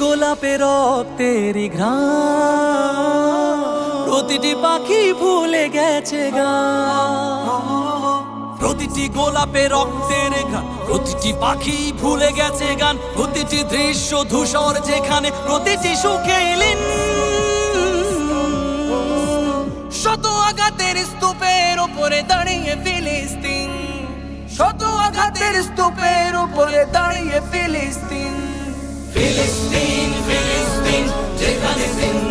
গোলাপে রক্তেরই ঘ্রাণ। প্রতিটি পাখি ভুলে গেছে গান প্রতিটি গোলাপে রক্তের গান প্রতিটি পাখি ভুলে গেছে গান প্রতিটি দৃশ্য ধূসর যেখানে প্রতিটি সুখে লীন। শত আঘাতের স্তূপের উপরে দাঁড়িয়ে ফিলিস্তিন শত আঘাতের স্তূপের উপরে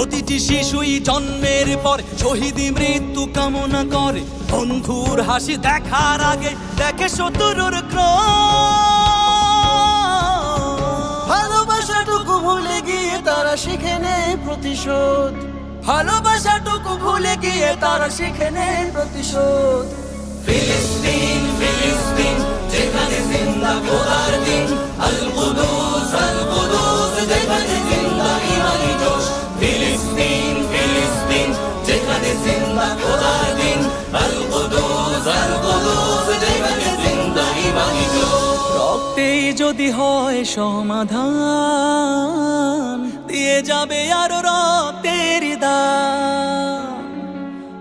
প্রতিটি শিশুই জন্মের পর শহীদি মৃত্যু কামনা করে। বন্ধুর হাসি দেখার আগে দেখে শত্রুর ক্রোধ। ভালোবাসাটুকু ভুলে গিয়ে তারা শিখে নেয় প্রতিশোধ। ভালোবাসাটুকু ভুলে গিয়ে তারা শিখে নেয় প্রতিশোধ। ফিলিস্তিন রক্তেই যদি হয় সমাধান, দিয়ে যাবে আর রক্তের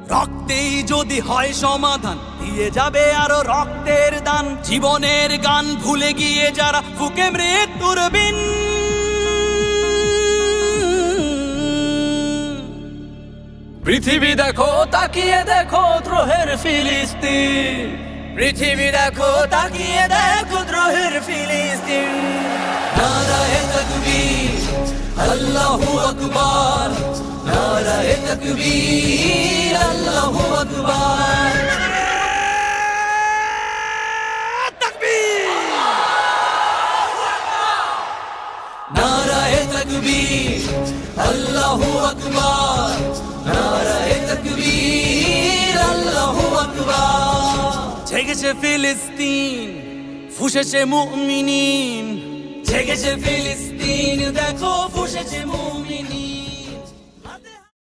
রক্তেই যদি হয় সমাধান, দিয়ে যাবে আরও রক্তের দান জীবনের গান ভুলে গিয়ে যারা ফুকে মৃত্যুর বিন পৃথিবী দেখো, তাকিয়ে দেখো দ্রোহের ফিলিস্তিন। পৃথিবী দেখো, তাকিয়ে দেখো দ্রোহের ফিলিস্তিন। নারায়ে তাকবীর, আল্লাহু আকবার। নারায়ে তাকবীর, আল্লাহু আকবার। নারায়ে তাকবীর, আল্লাহু আকবার। জেগেছে ফিলিস্তিন ফুসেছে মুমিনিন। জেগেছে ফিলিস্তিন দেখো ফুসেছে মুমিনিন।